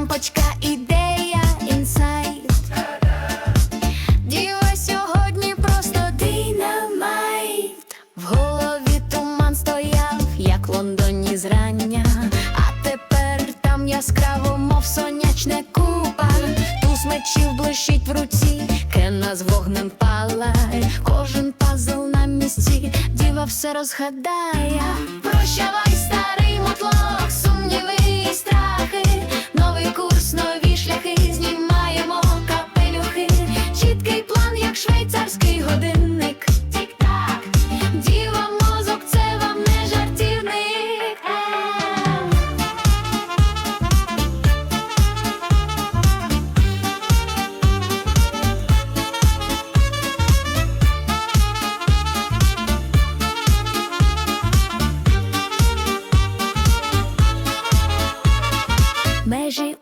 лампочка, ідея, інсайт. Діва сьогодні просто динамайт. В голові туман стояв, як лондоні зрання. А тепер там яскраво, мов сонячне купа. Туз мечів блищить в руці, кена з вогнем палає. Кожен пазл на місці, діва все розгадає. Прощавайся.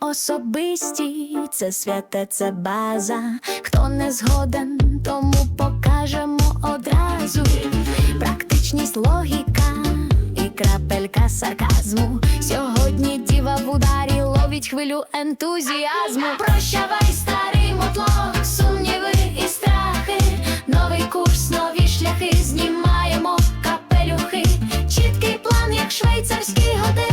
особисті, це святе, це база. Хто не згоден, тому покажемо одразу. Практичність, логіка і крапелька сарказму. Сьогодні діва в ударі ловить хвилю ентузіазму. Прощавай, старий мотло, сумніви і страхи, новий курс, нові шляхи знімаємо капелюхи, чіткий план, як швейцарський годин.